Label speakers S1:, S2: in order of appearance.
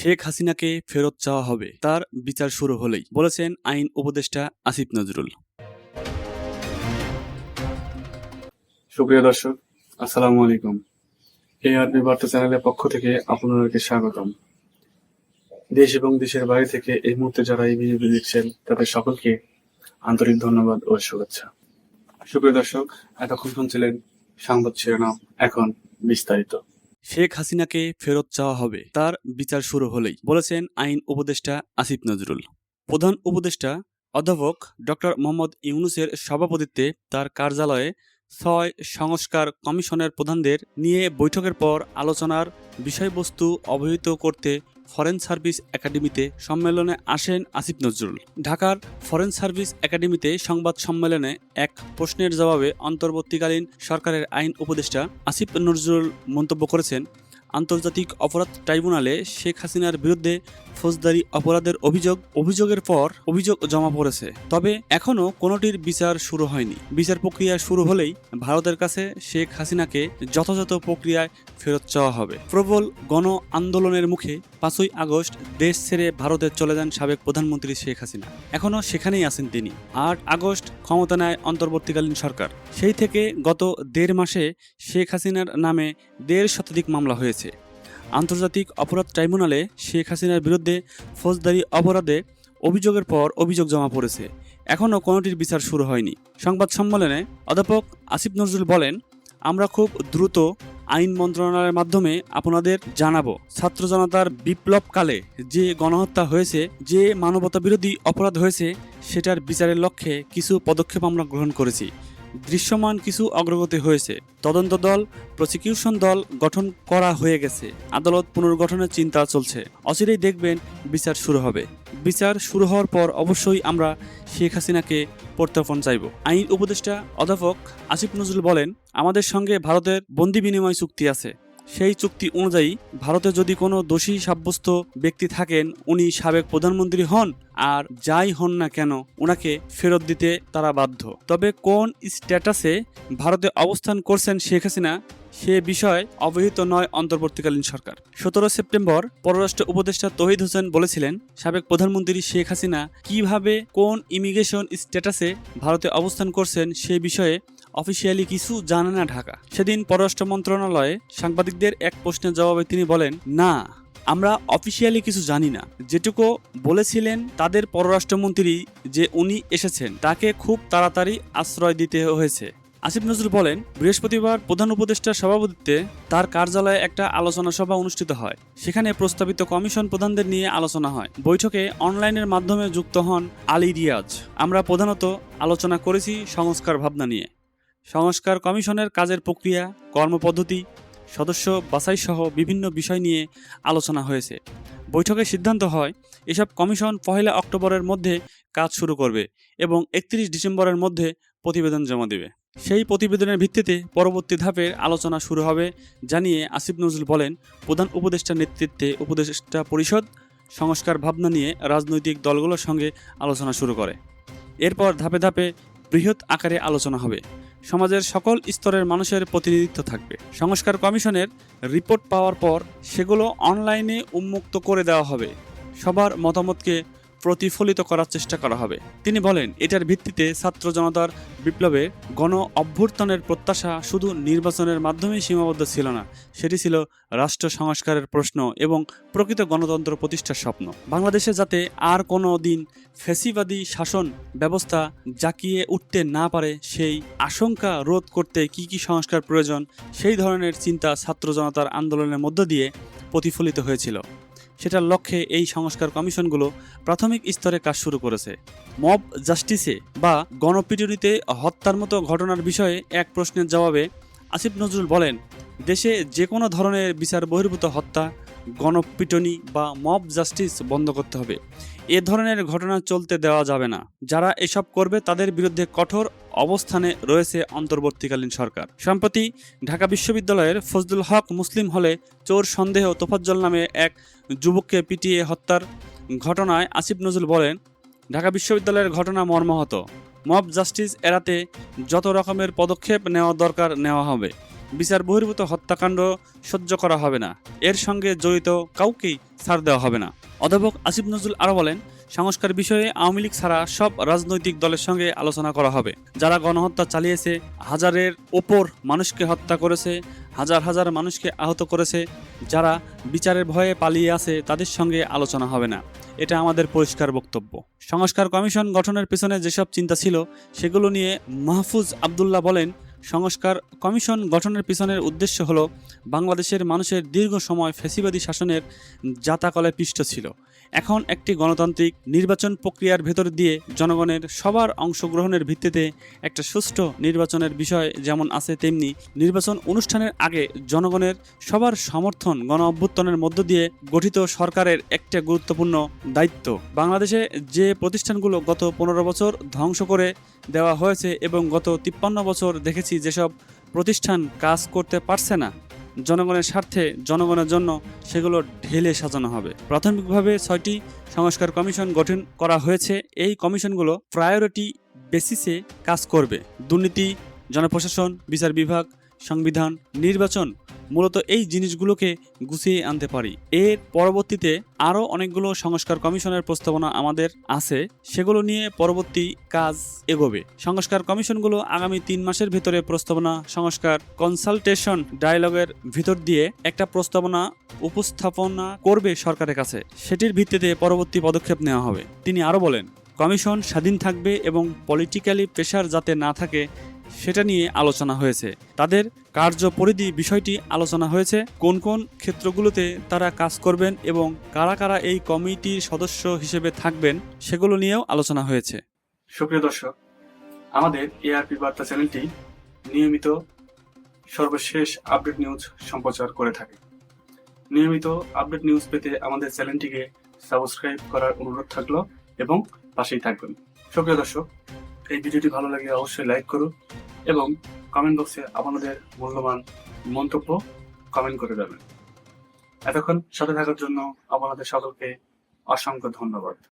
S1: শেখ হাসিনাকে ফেরত চাওয়া হবে। তার বিচার শুরু হলেই, বলেছেন আইন উপদেষ্টা আসিফ নজরুল।
S2: সুপ্রিয় দর্শক, আসসালামু আলাইকুম। এই আরবি বার্তা চ্যানেলের পক্ষ থেকে আপনাদেরকে স্বাগতম। দেশ এবং দেশের বাইরে থেকে এই মুহূর্তে যারা এই ভিডিওটি দেখছেন, তাদের সকলকে আন্তরিক ধন্যবাদ ও শুভেচ্ছা। সুপ্রিয় দর্শক, এতক্ষণ শুনছিলেন সংবাদ শিরোনাম, এখন বিস্তারিত।
S1: শেখ হাসিনাকে ফেরত চাওয়া হবে, তার বিচার শুরু হলেই, বলেছেন আইন উপদেষ্টা আসিফ নজরুল। প্রধান উপদেষ্টা অধ্যাপক ডক্টর মোহাম্মদ ইউনুসের সভাপতিত্বে তার কার্যালয়ে ছয় সংস্কার কমিশনের প্রধানদের নিয়ে বৈঠকের পর আলোচনার বিষয়বস্তু অবহিত করতে ফরেন সার্ভিস একাডেমিতে সম্মেলনে আসেন আসিফ নজরুল। ঢাকার ফরেন সার্ভিস একাডেমিতে সংবাদ সম্মেলনে এক প্রশ্নের জবাবে অন্তর্বর্তীকালীন সরকারের আইন উপদেষ্টা আসিফ নজরুল মন্তব্য করেছেন আন্তর্জাতিক অপরাধ ট্রাইব্যুনালে শেখ হাসিনার বিরুদ্ধে ফৌজদারি অপরাধের অভিযোগ, অভিযোগের পর অভিযোগ জমা পড়েছে। তবে এখনও কোনোটির বিচার শুরু হয়নি। বিচার প্রক্রিয়া শুরু হলেই ভারতের কাছে শেখ হাসিনাকে যথাযথ প্রক্রিয়ায় ফেরত চাওয়া হবে। প্রবল গণ আন্দোলনের মুখে পাঁচই আগস্ট দেশ ছেড়ে ভারতে চলে যান সাবেক প্রধানমন্ত্রী শেখ হাসিনা। এখনও সেখানেই আছেন তিনি। আট আগস্ট ক্ষমতা নেয় অন্তর্বর্তীকালীন সরকার। সেই থেকে গত দেড় মাসে শেখ হাসিনার নামে দেড় শতাধিক মামলা হয়েছে। আন্তর্জাতিক অপরাধ ট্রাইব্যুনালে শেখ হাসিনার বিরুদ্ধে ফৌজদারি অপরাধে অভিযোগের পর অভিযোগ জমা পড়েছে। এখনও কোনোটির বিচার শুরু হয়নি। সংবাদ সম্মেলনে অধ্যাপক আসিফ নজরুল বলেন, আমরা খুব দ্রুত আইন মন্ত্রণালয়ের মাধ্যমে আপনাদের জানাব। ছাত্র জনতার বিপ্লবকালে যে গণহত্যা হয়েছে, যে মানবতা বিরোধী অপরাধ হয়েছে, সেটার বিচারের লক্ষ্যে কিছু পদক্ষেপ আমরা গ্রহণ করেছি। দৃশ্যমান কিছু অগ্রগতি হয়েছে। তদন্ত দল প্রসিকিউশন দল গঠন করা হয়ে গেছে। আদালত পুনর্গঠনের চিন্তা চলছে। অচিরেই দেখবেন বিচার শুরু হবে। বিচার শুরু হওয়ার পর অবশ্যই আমরা শেখ হাসিনাকে প্রত্যর্পণ চাইব। আইন উপদেষ্টা অধ্যাপক আসিফ নজরুল বলেন, আমাদের সঙ্গে ভারতের বন্দি বিনিময় চুক্তি আছে। সেই চুক্তি অনুযায়ী ভারতে যদি কোনো দোষী সাব্যস্ত ব্যক্তি থাকেন, উনি সাবেক প্রধানমন্ত্রী হন আর যাই হন না কেন ওনাকে ফেরত দিতে তারা বাধ্য। তবে কোন স্ট্যাটাসে ভারতে অবস্থান করছেন শেখ হাসিনা, সে বিষয়ে অবহিত নয় অন্তর্বর্তীকালীন সরকার। সতেরো সেপ্টেম্বর পররাষ্ট্র উপদেষ্টা তহিদ হোসেন বলেছিলেন, সাবেক প্রধানমন্ত্রী শেখ হাসিনা কীভাবে কোন ইমিগ্রেশন স্ট্যাটাসে ভারতে অবস্থান করছেন সে বিষয়ে অফিসিয়ালি কিছু জানে না ঢাকা। সেদিন পররাষ্ট্র মন্ত্রণালয়ে সাংবাদিকদের এক প্রশ্নের জবাবে তিনি বলেন, না, আমরা অফিসিয়ালি কিছু জানি না। যেটুকু বলেছিলেন তাদের পররাষ্ট্রমন্ত্রী যে উনি এসেছেন, তাকে খুব তাড়াতাড়ি আশ্রয় দিতে হয়েছে। আসিফ নজরুল বলেন, বৃহস্পতিবার প্রধান উপদেষ্টার সভাপতিত্বে তার কার্যালয়ে একটা আলোচনা সভা অনুষ্ঠিত হয়। সেখানে প্রস্তাবিত কমিশন প্রধানদের নিয়ে আলোচনা হয়। বৈঠকে অনলাইনের মাধ্যমে যুক্ত হন আলী রিয়াজ। আমরা প্রধানত আলোচনা করেছি সংস্কার ভাবনা নিয়ে। সংস্কার কমিশনের কাজের প্রক্রিয়া, কর্মপদ্ধতি, সদস্য বাছাই সহ বিভিন্ন বিষয় নিয়ে আলোচনা হয়েছে। বৈঠকে সিদ্ধান্ত হয়, এসব কমিশন পহেলা অক্টোবরের মধ্যে কাজ শুরু করবে এবং একত্রিশ ডিসেম্বরের মধ্যে প্রতিবেদন জমা দেবে। সেই প্রতিবেদনের ভিত্তিতে পরবর্তী ধাপের আলোচনা শুরু হবে জানিয়ে আসিফ নজরুল বলেন, প্রধান উপদেষ্টার নেতৃত্বে উপদেষ্টা পরিষদ সংস্কার ভাবনা নিয়ে রাজনৈতিক দলগুলোর সঙ্গে আলোচনা শুরু করে। এরপর ধাপে ধাপে বৃহৎ আকারে আলোচনা হবে। সমাজের সকল স্তরের মানুষের প্রতিনিধিত্ব থাকবে। সংস্কার কমিশনের রিপোর্ট পাওয়ার পর সেগুলো অনলাইনে উন্মুক্ত করে দেওয়া হবে। সবার মতামতকে প্রতিফলিত করার চেষ্টা করা হবে। তিনি বলেন, এটার ভিত্তিতে ছাত্র জনতার বিপ্লবে গণ অভ্যুত্থানের প্রত্যাশা শুধু নির্বাচনের মাধ্যমেই সীমাবদ্ধ ছিল না, সেটি ছিল রাষ্ট্র সংস্কারের প্রশ্ন এবং প্রকৃত গণতন্ত্র প্রতিষ্ঠার স্বপ্ন। বাংলাদেশে যাতে আর কোনো দিন ফেসিবাদী শাসন ব্যবস্থা জাকিয়ে উঠতে না পারে, সেই আশঙ্কা রোধ করতে কি কি সংস্কার প্রয়োজন, সেই ধরনের চিন্তা ছাত্র জনতার আন্দোলনের মধ্য দিয়ে প্রতিফলিত হয়েছিল। সেটার লক্ষ্যে এই সংস্কার কমিশনগুলো প্রাথমিক স্তরে কাজ শুরু করেছে। মব জাস্টিসে বা গণপিটুনিতে হত্যার মতো ঘটনার বিষয়ে এক প্রশ্নের জবাবে আসিফ নজরুল বলেন, দেশে যে কোনো ধরনের বিচার বহির্ভূত হত্যা গণপিটনি বা মব জাস্টিস বন্ধ করতে হবে। এ ধরনের ঘটনা চলতে দেওয়া যাবে না। যারা এসব করবে, তাদের বিরুদ্ধে কঠোর অবস্থানে রয়েছে অন্তর্বর্তীকালীন সরকার। সম্প্রতি ঢাকা বিশ্ববিদ্যালয়ের ফজলুল হক মুসলিম হলে চোর সন্দেহ তোফাজ্জল নামে এক যুবককে পিটিয়ে হত্যার ঘটনায় আসিফ নজরুল বলেন, ঢাকা বিশ্ববিদ্যালয়ের ঘটনা মর্মাহত। মব জাস্টিস এড়াতে যত রকমের পদক্ষেপ নেওয়া দরকার নেওয়া হবে। বিচার বহির্ভূত হত্যাকাণ্ড সহ্য করা হবে না। এর সঙ্গে জড়িত কাউকেই ছাড় দেওয়া হবে না। অধ্যাপক আসিফ নজরুল আরও বলেন, সংস্কার বিষয়ে আওয়ামী লীগ ছাড়া সব রাজনৈতিক দলের সঙ্গে আলোচনা করা হবে। যারা গণহত্যা চালিয়েছে, হাজারের ওপর মানুষকে হত্যা করেছে, হাজার হাজার মানুষকে আহত করেছে, যারা বিচারের ভয়ে পালিয়ে আছে, তাদের সঙ্গে আলোচনা হবে না। এটা আমাদের পরিষ্কার বক্তব্য। সংস্কার কমিশন গঠনের পেছনে যেসব চিন্তা ছিল, সেগুলো নিয়ে মাহফুজ আবদুল্লাহ বলেন সংস্কার কমিশন গঠনের পিছনের উদ্দেশ্য হলো বাংলাদেশের মানুষের দীর্ঘ সময় ফেসিবাদী শাসনের জাতাকলে পিষ্ট ছিল। এখন একটি গণতান্ত্রিক নির্বাচন প্রক্রিয়ার ভেতর দিয়ে জনগণের সবার অংশগ্রহণের ভিত্তিতে একটা সুষ্ঠু নির্বাচনের বিষয় যেমন আছে তেমনি নির্বাচন অনুষ্ঠানের আগে জনগণের সবার সমর্থন গণ অভ্যুত্থানের মধ্য দিয়ে গঠিত সরকারের একটা গুরুত্বপূর্ণ দায়িত্ব। বাংলাদেশে যে প্রতিষ্ঠানগুলো গত পনেরো বছর ধ্বংস করে দেওয়া হয়েছে এবং গত তিপ্পান্ন বছর দেখেছি যেসব প্রতিষ্ঠান কাজ করতে পারছে না, জনগণের স্বার্থে, জনগণের জন্য সেগুলো ঢেলে সাজানো হবে। প্রাথমিকভাবে ছয়টি সংস্কার কমিশন গঠন করা হয়েছে। এই কমিশনগুলো প্রায়োরিটি বেসিসে কাজ করবে। দুর্নীতি, জনপ্রশাসন, বিচার বিভাগ, সংবিধান, নির্বাচন মূলত এই জিনিসগুলোকে গুছিয়ে আনতে পারি। এর পরবর্তীতে আরও অনেকগুলো সংস্কার কমিশনের প্রস্তাবনা আমাদের আছে। সেগুলো নিয়ে পরবর্তী কাজ এগোবে। সংস্কার কমিশনগুলো আগামী তিন মাসের ভিতরে প্রস্তাবনা, সংস্কার, কনসালটেশন, ডায়ালগের ভিতর দিয়ে একটা প্রস্তাবনা উপস্থাপনা করবে সরকারের কাছে। সেটির ভিত্তিতে পরবর্তী পদক্ষেপ নেওয়া হবে। তিনি আরও বলেন, কমিশন স্বাধীন থাকবে এবং পলিটিক্যালি প্রেশার যাতে না থাকে সেটা নিয়ে আলোচনা হয়েছে। তাদের কার্যপরিধি বিষয়টি আলোচনা হয়েছে, কোন কোন ক্ষেত্রগুলোতে তারা কাজ করবেন এবং কারা কারা এই কমিটির সদস্য হিসেবে থাকবেন সেগুলো নিয়েও আলোচনা হয়েছে।
S2: সুপ্রিয় দর্শক, আমাদের এআরপি বার্তা চ্যানেলটি নিয়মিত সর্বশেষ আপডেট নিউজ সম্প্রচার করে থাকে। নিয়মিত আপডেট নিউজ পেতে আমাদের চ্যানেলটিকে সাবস্ক্রাইব করার অনুরোধ থাকল এবং পাশেই থাকবেন। সুপ্রিয় দর্শক এই ভিডিওটি ভালো লাগে অবশ্যই লাইক করো এবং কমেন্ট বক্সে আপনাদের মূল্যবান মন্তব্য কমেন্ট করে দেবেন এতক্ষণ সাথে থাকার জন্য আপনাদের সকলকে অসংখ্য ধন্যবাদ।